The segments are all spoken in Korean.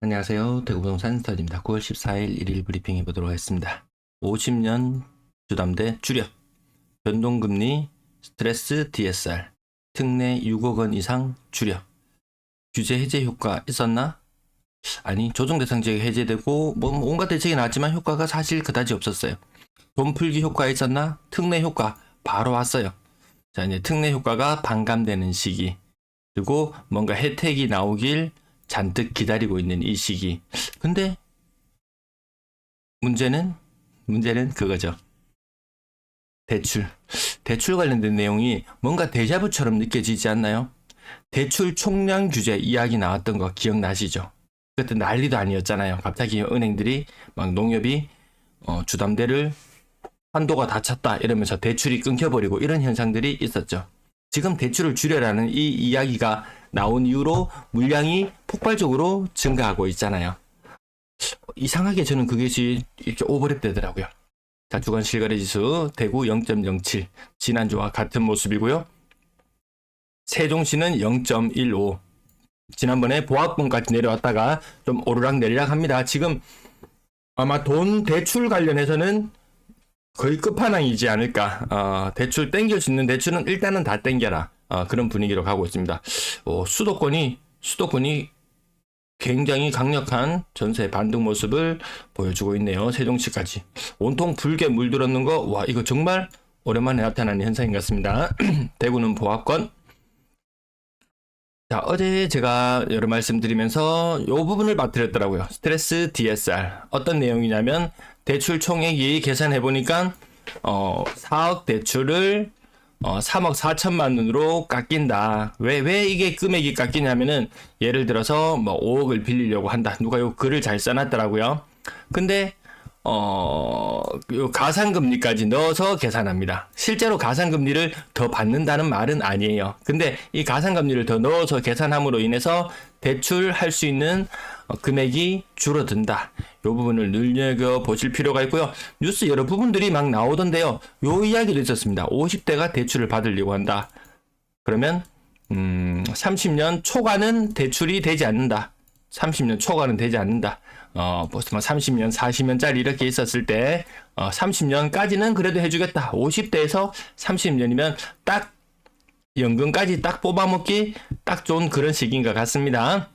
안녕하세요. 대구부동산 스타디입니다. 9월 14일 일일 브리핑 해보도록 하겠습니다. 50년 주담대 주력, 변동금리, 스트레스 DSR, 특례 6억 원 이상 주력, 규제 해제 효과 있었나? 아니, 조정 대상 지역이 해제되고, 뭐, 온갖 대책이 나왔지만 효과가 사실 그다지 없었어요. 돈 풀기 효과 있었나? 특례 효과 바로 왔어요. 자, 이제 특례 효과가 반감되는 시기. 그리고 뭔가 혜택이 나오길 잔뜩 기다리고 있는 이 시기. 근데 문제는 문제는 그거죠. 대출. 대출 관련된 내용이 뭔가 데자부처럼 느껴지지 않나요? 대출 총량 규제 이야기 나왔던 거 기억나시죠? 그때 난리도 아니었잖아요. 갑자기 은행들이 막 농협이 어, 주담대를 한도가 다 찼다 이러면서 대출이 끊겨버리고 이런 현상들이 있었죠. 지금 대출을 줄여라는 이 이야기가 나온 이후로 물량이 폭발적으로 증가하고 있잖아요. 이상하게 저는 그것이 이렇게 오버랩 되더라고요. 자, 주간 실거래 지수 대구 0.07 지난주와 같은 모습이고요. 세종시는 0.15 지난번에 보합금까지 내려왔다가 좀 오르락 내리락 합니다. 지금 아마 돈 대출 관련해서는 거의 끝판왕이지 않을까. 어, 대출 땡길 수 있는 대출은 일단은 다 땡겨라. 어, 그런 분위기로 가고 있습니다. 어, 수도권이 수도권이 굉장히 강력한 전세 반등 모습을 보여주고 있네요. 세종시까지 온통 붉게 물들었는 거, 와 이거 정말 오랜만에 나타나는 현상인 것 같습니다. 대구는 보합권. 자, 어제 제가 여러 말씀드리면서 이 부분을 맞드렸더라고요. 스트레스 DSR. 어떤 내용이냐면, 대출 총액이 계산해 보니까, 어, 4억 대출을 어, 3억 4천만 원으로 깎인다. 왜, 왜 이게 금액이 깎이냐면은, 예를 들어서 뭐 5억을 빌리려고 한다. 누가 요 글을 잘 써놨더라고요. 근데, 어, 요 가산금리까지 넣어서 계산합니다. 실제로 가산금리를 더 받는다는 말은 아니에요. 근데 이 가산금리를 더 넣어서 계산함으로 인해서 대출할 수 있는 어, 금액이 줄어든다. 요 부분을 눈여겨 보실 필요가 있고요. 뉴스 여러 부분들이 막 나오던데요. 요 이야기도 있었습니다. 50대가 대출을 받으려고 한다. 그러면 음, 30년 초과는 대출이 되지 않는다. 30년 초과는 되지 않는다. 어, 보통 30년, 40년짜리 이렇게 있었을 때, 어, 30년까지는 그래도 해주겠다. 50대에서 30년이면 딱, 연금까지 딱 뽑아먹기 딱 좋은 그런 시기인 것 같습니다.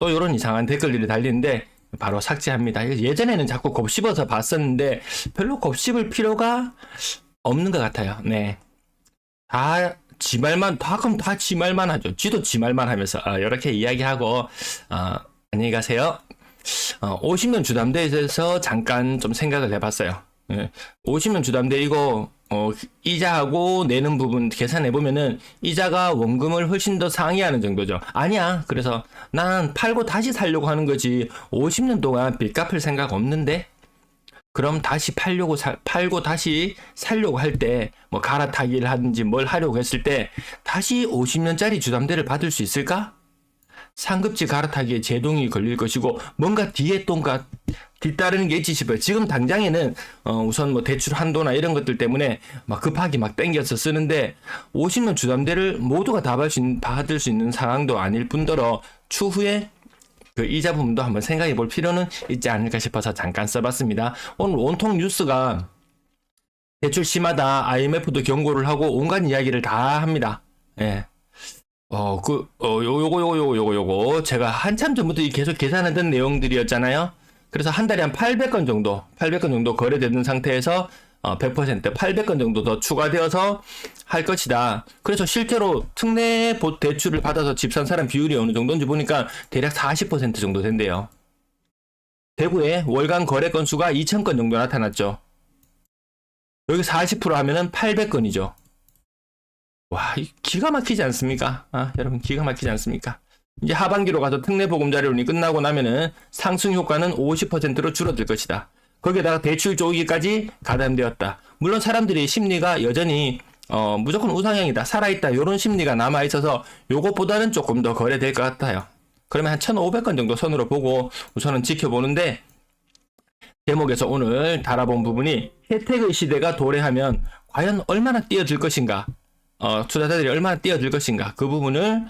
또 이런 이상한 댓글들이 달리는데, 바로 삭제합니다. 예전에는 자꾸 곱씹어서 봤었는데, 별로 곱씹을 필요가 없는 것 같아요. 네. 다, 지 말만, 다, 그럼 다 지 말만 하죠. 지도 지 말만 하면서, 어, 이렇게 이야기하고, 어, 안녕히 가세요. 어, 50년 주담대에 대해서 잠깐 좀 생각을 해봤어요. 예, 50년 주담대 이거 어, 이자하고 내는 부분 계산해 보면은 이자가 원금을 훨씬 더 상회하는 정도죠. 아니야. 그래서 난 팔고 다시 살려고 하는 거지. 50년 동안 빚 갚을 생각 없는데. 그럼 다시 팔려고 사, 팔고 다시 살려고 할 때 뭐 갈아타기를 하든지 뭘 하려고 했을 때 다시 50년짜리 주담대를 받을 수 있을까? 상급지 갈아타기에 제동이 걸릴 것이고 뭔가 뒤에 똥가 뒤따르는 게 있지 싶어요. 지금 당장에는 어 우선 뭐 대출 한도나 이런 것들 때문에 막 급하게 막 땡겨서 쓰는데 50년 주담대를 모두가 다 받을 수 있는, 받을 수 있는 상황도 아닐 뿐더러 추후에 그 이자 부분도 한번 생각해 볼 필요는 있지 않을까 싶어서 잠깐 써봤습니다. 오늘 온통 뉴스가 대출 심하다, IMF도 경고를 하고 온갖 이야기를 다 합니다. 예. 어, 그, 어, 요, 요거, 요거, 요거, 요거, 요거. 제가 한참 전부터 계속 계산하던 내용들이었잖아요. 그래서 한 달에 한 800건 정도, 800건 정도 거래되는 상태에서 어, 100% 800건 정도 더 추가되어서 할 것이다. 그래서 실제로 특례 보- 대출을 받아서 집 산 사람 비율이 어느 정도인지 보니까 대략 40% 정도 된대요. 대구에 월간 거래 건수가 2,000건 정도 나타났죠. 여기 40% 하면은 800건이죠. 와, 이 기가 막히지 않습니까? 아, 여러분 기가 막히지 않습니까? 이제 하반기로 가서 특례 보금자리론이 끝나고 나면은 상승 효과는 50%로 줄어들 것이다. 거기에다가 대출 조이기까지 가담되었다. 물론 사람들이 심리가 여전히 어, 무조건 우상향이다, 살아있다, 이런 심리가 남아있어서 요것보다는 조금 더 거래될 것 같아요. 그러면 한 1,500건 정도 선으로 보고 우선은 지켜보는데 제목에서 오늘 달아본 부분이 혜택의 시대가 도래하면 과연 얼마나 뛰어들 것인가 어, 투자자들이 얼마나 뛰어들 것인가 그 부분을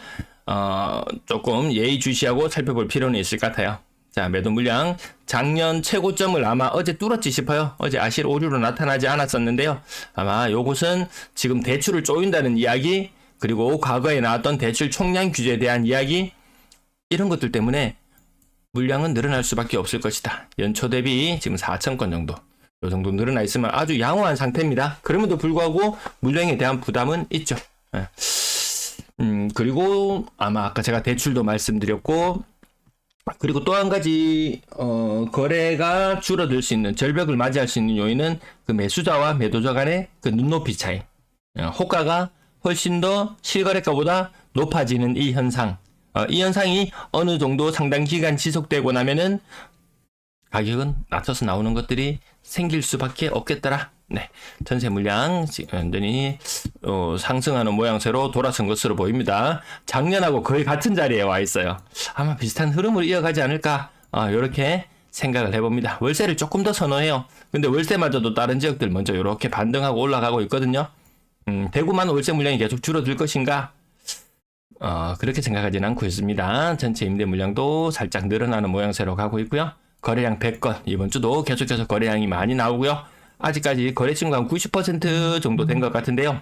어, 조금 예의주시하고 살펴볼 필요는 있을 것 같아요. 자, 매도 물량 작년 최고점을 아마 어제 뚫었지 싶어요. 어제 아실 오류로 나타나지 않았었는데요. 아마 요것은 지금 대출을 쪼인다는 이야기 그리고 과거에 나왔던 대출 총량 규제에 대한 이야기 이런 것들 때문에 물량은 늘어날 수밖에 없을 것이다. 연초 대비 지금 4천 건 정도. 요 정도 늘어나 있으면 아주 양호한 상태입니다. 그럼에도 불구하고 물량에 대한 부담은 있죠. 예. 음, 그리고 아마 아까 제가 대출도 말씀드렸고 그리고 또 한 가지 어, 거래가 줄어들 수 있는 절벽을 맞이할 수 있는 요인은 그 매수자와 매도자 간의 그 눈높이 차이. 어, 호가가 훨씬 더 실거래가보다 높아지는 이 현상. 어, 이 현상이 어느 정도 상당 기간 지속되고 나면은 가격은 낮춰서 나오는 것들이 생길 수밖에 없겠더라. 네, 전세 물량 완전히 어, 상승하는 모양새로 돌아선 것으로 보입니다. 작년하고 거의 같은 자리에 와 있어요. 아마 비슷한 흐름을 이어가지 않을까 이렇게 생각을 해봅니다. 월세를 조금 더 선호해요. 근데 월세마저도 다른 지역들 먼저 이렇게 반등하고 올라가고 있거든요. 음, 대구만 월세 물량이 계속 줄어들 것인가? 어, 그렇게 생각하지는 않고 있습니다. 전체 임대 물량도 살짝 늘어나는 모양새로 가고 있고요. 거래량 100건 이번 주도 계속해서 거래량이 많이 나오고요. 아직까지 거래 친구 한90% 정도 된 것 같은데요.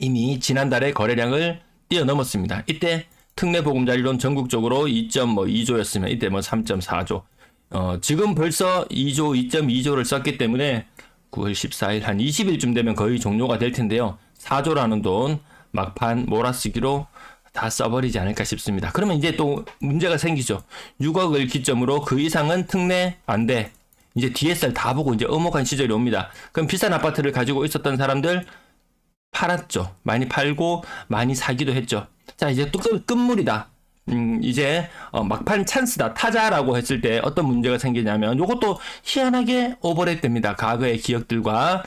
이미 지난달에 거래량을 뛰어넘었습니다. 이때 특례 보금자리론 전국적으로 2.2조였으면 이때 뭐 3.4조. 어, 지금 벌써 2조, 2.2조를 썼기 때문에 9월 14일 한 20일쯤 되면 거의 종료가 될 텐데요. 4조라는 돈 막판 몰아쓰기로 다 써버리지 않을까 싶습니다. 그러면 이제 또 문제가 생기죠. 6억을 기점으로 그 이상은 특례 안 돼. 이제 DSR 다 보고 이제 엄혹한 시절이 옵니다. 그럼 비싼 아파트를 가지고 있었던 사람들 팔았죠. 많이 팔고 많이 사기도 했죠. 자 이제 또 끝, 끝물이다. 음, 이제 어, 막판 찬스다 타자라고 했을 때 어떤 문제가 생기냐면 이것도 희한하게 오버랩됩니다. 과거의 기억들과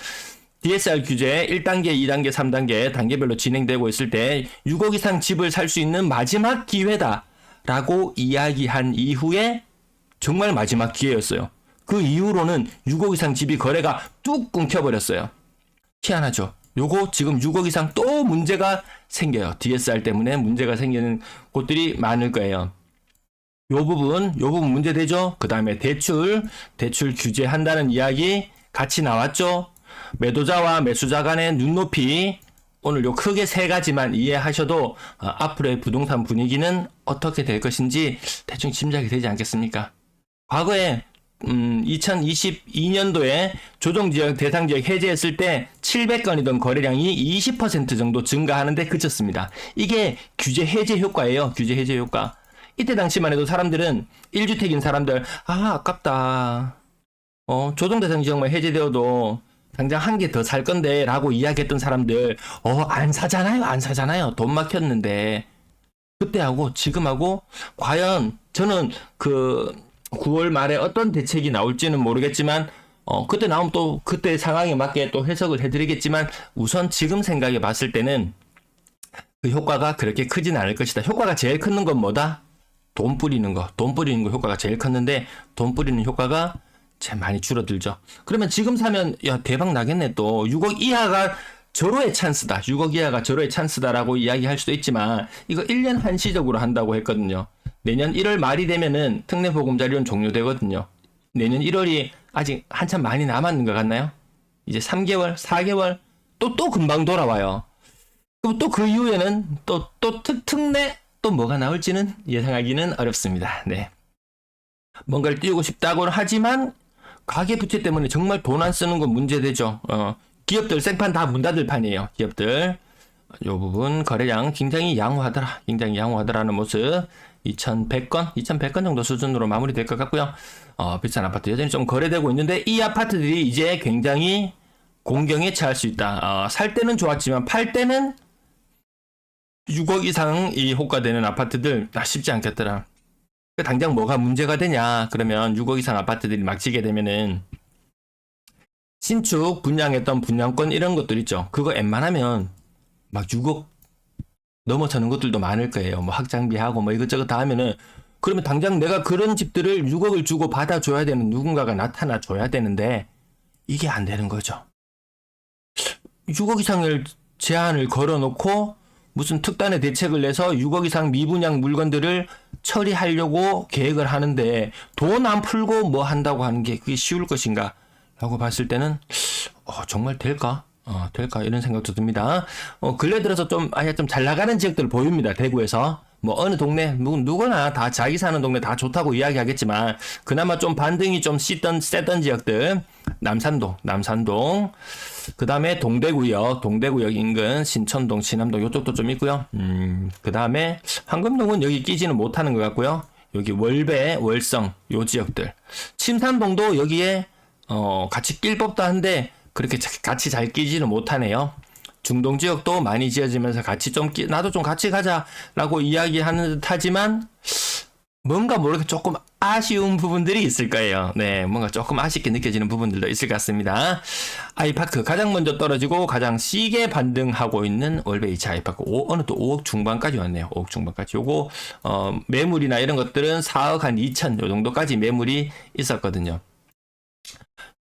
DSR 규제 1단계, 2단계, 3단계 단계별로 진행되고 있을 때 6억 이상 집을 살 수 있는 마지막 기회다라고 이야기한 이후에 정말 마지막 기회였어요. 그 이후로는 6억 이상 집이 거래가 뚝 끊겨버렸어요. 희한하죠. 요거 지금 6억 이상 또 문제가 생겨요. DSR 때문에 문제가 생기는 곳들이 많을 거예요. 요 부분, 요 부분 문제되죠? 그 다음에 대출, 대출 규제한다는 이야기 같이 나왔죠? 매도자와 매수자 간의 눈높이, 오늘 요 크게 세 가지만 이해하셔도 어, 앞으로의 부동산 분위기는 어떻게 될 것인지 대충 짐작이 되지 않겠습니까? 과거에 음, 2022년도에 조정 지역 대상 지역 해제했을 때 700건이던 거래량이 20% 정도 증가하는데 그쳤습니다. 이게 규제 해제 효과예요. 규제 해제 효과. 이때 당시만 해도 사람들은 1주택인 사람들 아 아깝다. 어 조정 대상 지역만 해제되어도 당장 한 개 더 살 건데 라고 이야기했던 사람들 어 안 사잖아요 안 사잖아요 돈 막혔는데 그때하고 지금하고 과연 저는 그 9월 말에 어떤 대책이 나올지는 모르겠지만 어 그때 나오면 또 그때 상황에 맞게 또 해석을 해드리겠지만 우선 지금 생각해 봤을 때는 그 효과가 그렇게 크진 않을 것이다. 효과가 제일 큰 건 뭐다? 돈 뿌리는 거, 돈 뿌리는 거 효과가 제일 컸는데 돈 뿌리는 효과가 참 많이 줄어들죠. 그러면 지금 사면 야 대박 나겠네 또 6억 이하가 절호의 찬스다. 6억 이하가 절호의 찬스다라고 이야기할 수도 있지만 이거 1년 한시적으로 한다고 했거든요. 내년 1월 말이 되면은 특례 보금자리론 종료되거든요. 내년 1월이 아직 한참 많이 남았는 것 같나요? 이제 3개월, 4개월 또또 금방 돌아와요. 그럼 또 그 이후에는 또 또 특특례 또 뭐가 나올지는 예상하기는 어렵습니다. 네. 뭔가를 띄우고 싶다고는 하지만 가계 부채 때문에 정말 돈 안 쓰는 건 문제되죠. 어, 기업들 생판 다 문 닫을 판이에요. 기업들. 요 부분 거래량 굉장히 양호하더라. 굉장히 양호하더라는 모습. 2,100건, 2,100건 정도 수준으로 마무리될 것 같고요. 어, 비싼 아파트 여전히 좀 거래되고 있는데 이 아파트들이 이제 굉장히 공경에 처할 수 있다. 어, 살 때는 좋았지만 팔 때는 6억 이상 이 호가되는 아파트들 아, 쉽지 않겠더라. 그 당장 뭐가 문제가 되냐? 그러면 6억 이상 아파트들이 막히게 되면은 신축 분양했던 분양권 이런 것들 있죠. 그거 웬만하면 막 6억 넘어서는 것들도 많을 거예요. 뭐 학장비하고 뭐 이것저것 다 하면은 그러면 당장 내가 그런 집들을 6억을 주고 받아줘야 되는 누군가가 나타나 줘야 되는데 이게 안 되는 거죠. 6억 이상을 제한을 걸어놓고 무슨 특단의 대책을 내서 6억 이상 미분양 물건들을 처리하려고 계획을 하는데 돈 안 풀고 뭐 한다고 하는 게 그게 쉬울 것인가? 라고 봤을 때는 어, 정말 될까? 어, 될까? 이런 생각도 듭니다. 어, 근래 들어서 좀, 아예 좀 잘 나가는 지역들 보입니다. 대구에서. 뭐, 어느 동네, 누, 누구나 다 자기 사는 동네 다 좋다고 이야기하겠지만, 그나마 좀 반등이 좀 씻던, 셌던 지역들. 남산동, 남산동. 그 다음에 동대구역, 동대구역 인근, 신천동, 신암동, 요쪽도 좀 있고요. 음, 그 다음에 황금동은 여기 끼지는 못하는 것 같고요. 여기 월배, 월성, 요 지역들. 침산동도 여기에, 어, 같이 낄 법도 한데, 그렇게 자- 같이 잘 끼지는 못하네요. 중동 지역도 많이 지어지면서 같이 좀 끼, 나도 좀 같이 가자라고 이야기하는 듯 하지만 뭔가 모르게 조금 아쉬운 부분들이 있을 거예요. 네, 뭔가 조금 아쉽게 느껴지는 부분들도 있을 것 같습니다. 아이파크 가장 먼저 떨어지고 가장 시게 반등하고 있는 월베이치 아이파크 오, 어느 또 5억 중반까지 왔네요. 5억 중반까지. 요거 어, 매물이나 이런 것들은 4억 한 2천 요 정도까지 매물이 있었거든요.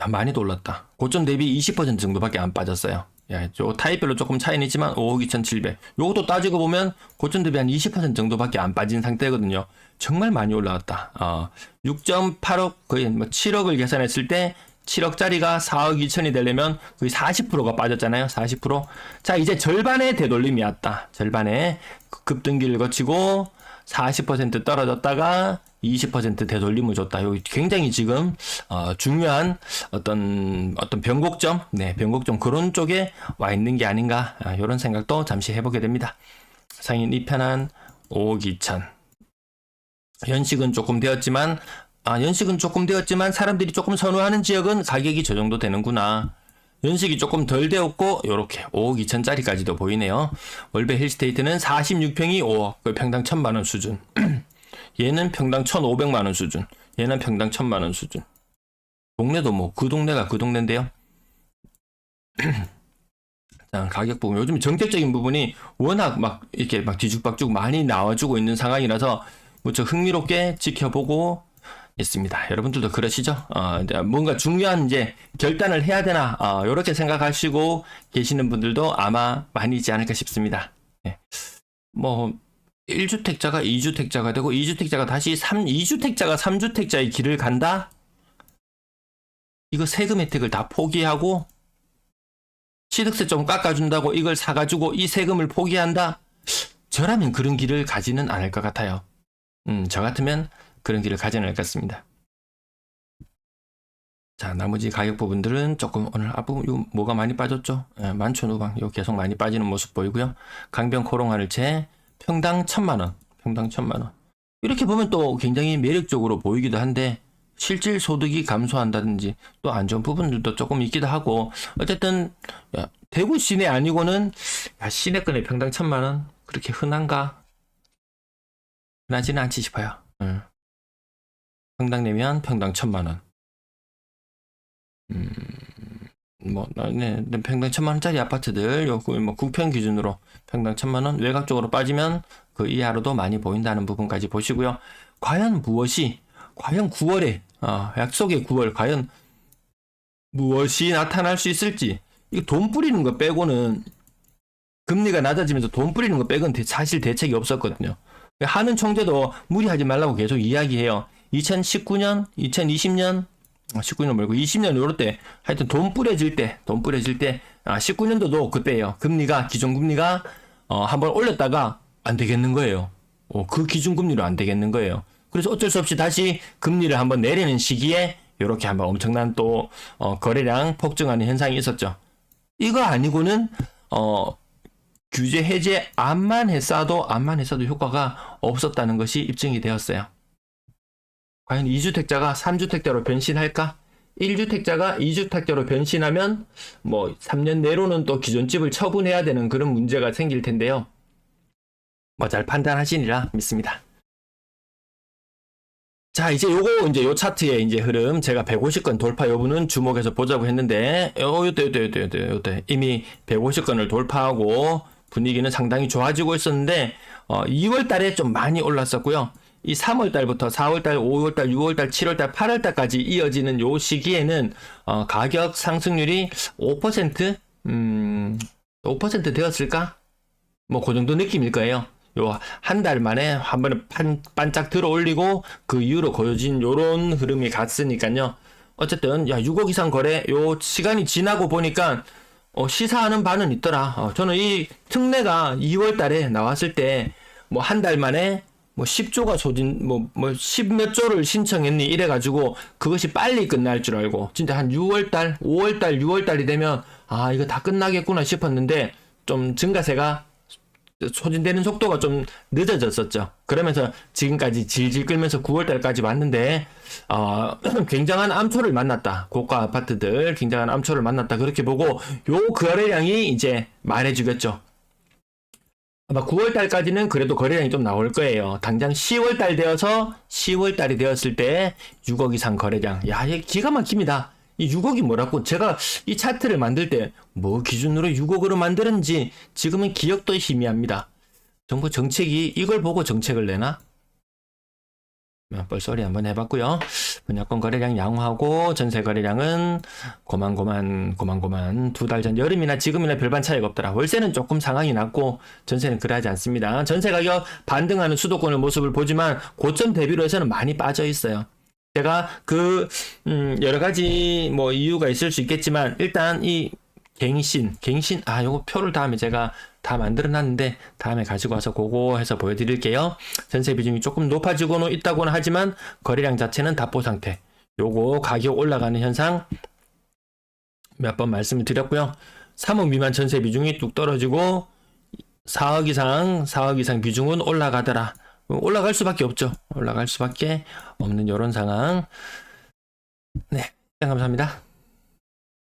야, 많이도 올랐다. 고점 대비 20% 정도밖에 안 빠졌어요. 야, 저 타입별로 조금 차이는 있지만 5억 2,700. 요것도 따지고 보면 고점 대비 한 20% 정도밖에 안 빠진 상태거든요. 정말 많이 올라왔다. 어, 6.8억 거의 뭐 7억을 계산했을 때 7억짜리가 4억 2천이 되려면 거의 40%가 빠졌잖아요. 40%. 자, 이제 절반의 되돌림이 왔다. 절반의 급등기를 거치고 40% 떨어졌다가 20% 되돌림을 줬다. 여기 굉장히 지금 어, 중요한 어떤 어떤 변곡점, 네 변곡점 그런 쪽에 와 있는 게 아닌가 아, 이런 생각도 잠시 해보게 됩니다. 상인 이편한 5억 2천. 연식은 조금 되었지만 아 연식은 조금 되었지만 사람들이 조금 선호하는 지역은 가격이 저 정도 되는구나. 연식이 조금 덜 되었고 요렇게 5억 2천짜리까지도 보이네요. 월배 힐스테이트는 46평이 5억, 그 평당 1천만 원 수준. 얘는 평당 1,500만 원 수준. 얘는 평당 1,000만 원 수준. 동네도 뭐 그 동네가 그 동네인데요. 자, 가격 부분 요즘 정책적인 부분이 워낙 막 이렇게 막 뒤죽박죽 많이 나와주고 있는 상황이라서 무척 흥미롭게 지켜보고 있습니다. 여러분들도 그러시죠? 어, 뭔가 중요한 이제 결단을 해야 되나, 어, 이렇게 생각하시고 계시는 분들도 아마 많이 있지 않을까 싶습니다. 예. 뭐, 1주택자가 2주택자가 되고, 2주택자가 다시 3, 2주택자가 3주택자의 길을 간다? 이거 세금 혜택을 다 포기하고, 취득세 좀 깎아준다고 이걸 사가지고 이 세금을 포기한다? 저라면 그런 길을 가지는 않을 것 같아요. 음, 저 같으면 그런 길을 가지는 않을 것 같습니다. 자, 나머지 가격 부분들은 조금 오늘 앞부분 요 뭐가 많이 빠졌죠? 예, 만천우방 요 계속 많이 빠지는 모습 보이고요. 강변 코롱 하늘채 평당 천만 원, 평당 천만 원. 이렇게 보면 또 굉장히 매력적으로 보이기도 한데 실질 소득이 감소한다든지 또 안 좋은 부분들도 조금 있기도 하고 어쨌든 야, 대구 시내 아니고는 야, 시내권에 평당 천만 원 그렇게 흔한가? 흔하지는 않지 싶어요. 응. 평당 내면 평당 천만 원. 음, 뭐, 네, 네, 평당 천만 원짜리 아파트들, 요, 그 뭐, 국평 기준으로 평당 천만 원, 외곽 쪽으로 빠지면 그 이하로도 많이 보인다는 부분까지 보시고요. 과연 무엇이, 과연 9월에, 어, 약속의 9월, 과연 무엇이 나타날 수 있을지, 이거 돈 뿌리는 거 빼고는 금리가 낮아지면서 돈 뿌리는 거 빼고는 대- 사실 대책이 없었거든요. 하는 총재도 무리하지 말라고 계속 이야기해요. 2019년, 2020년, 19년 말고 20년 요럴 때 하여튼 돈 뿌려질 때, 돈 뿌려질 때, 아, 19년도도 그때예요. 금리가 기존 금리가 어, 한번 올렸다가 안 되겠는 거예요. 어, 그 기준 금리로 안 되겠는 거예요. 그래서 어쩔 수 없이 다시 금리를 한번 내리는 시기에 이렇게 한번 엄청난 또 어, 거래량 폭증하는 현상이 있었죠. 이거 아니고는 어, 규제 해제 암만 했어도 암만 했어도 효과가 없었다는 것이 입증이 되었어요. 과연 2주택자가 3주택자로 변신할까? 1주택자가 2주택자로 변신하면 뭐 3년 내로는 또 기존 집을 처분해야 되는 그런 문제가 생길 텐데요. 뭐 잘 판단하시리라 믿습니다. 자, 이제 요거 이제 요 차트의 이제 흐름 제가 150건 돌파 여부는 주목해서 보자고 했는데 요 요때 요때 요때 요때 요때 이미 150건을 돌파하고 분위기는 상당히 좋아지고 있었는데 어 2월 달에 좀 많이 올랐었고요. 이 3월 달부터 4월 달, 5월 달, 6월 달, 7월 달, 8월 달까지 이어지는 요 시기에는 어 가격 상승률이 5% 음, 5% 되었을까? 뭐 그 정도 느낌일 거예요. 요 한 달 만에 한 번에 반, 반짝 들어 올리고 그 이후로 고여진 요런 흐름이 갔으니까요. 어쨌든 야 6억 이상 거래 요 시간이 지나고 보니까 어, 시사하는 바는 있더라. 어, 저는 이 특례가 2월 달에 나왔을 때 뭐 한 달 만에 뭐 10조가 소진 뭐 뭐 10 몇 조를 신청했니 이래 가지고 그것이 빨리 끝날 줄 알고 진짜 한 6월 달, 5월 달, 6월 달이 되면 아, 이거 다 끝나겠구나 싶었는데 좀 증가세가 소진되는 속도가 좀 늦어졌었죠. 그러면서 지금까지 질질 끌면서 9월 달까지 왔는데 어, 굉장한 암초를 만났다. 고가 아파트들 굉장한 암초를 만났다. 그렇게 보고 요 거래량이 이제 말해주겠죠. 아마 9월 달까지는 그래도 거래량이 좀 나올 거예요. 당장 10월 달 되어서 10월 달이 되었을 때 6억 이상 거래량. 야, 이게 기가 막힙니다. 이 6억이 뭐라고 제가 이 차트를 만들 때 뭐 기준으로 6억으로 만드는지 지금은 기억도 희미합니다. 정부 정책이 이걸 보고 정책을 내나? 뻘소리 한번 해봤고요. 분양권 거래량 양호하고 전세 거래량은 고만고만 고만고만 두 달 전 여름이나 지금이나 별반 차이가 없더라. 월세는 조금 상황이 낮고 전세는 그러하지 않습니다. 전세 가격 반등하는 수도권의 모습을 보지만 고점 대비로 해서는 많이 빠져 있어요. 제가 그 음, 여러 가지 뭐 이유가 있을 수 있겠지만 일단 이 갱신, 갱신 아 요거 표를 다음에 제가 다 만들어 놨는데 다음에 가지고 와서 그거 해서 보여드릴게요. 전세 비중이 조금 높아지고는 있다고는 하지만 거래량 자체는 답보 상태. 요거 가격 올라가는 현상 몇 번 말씀을 드렸고요. 3억 미만 전세 비중이 뚝 떨어지고 4억 이상, 4억 이상 비중은 올라가더라. 올라갈 수밖에 없죠. 올라갈 수밖에 없는 이런 상황. 네, 감사합니다.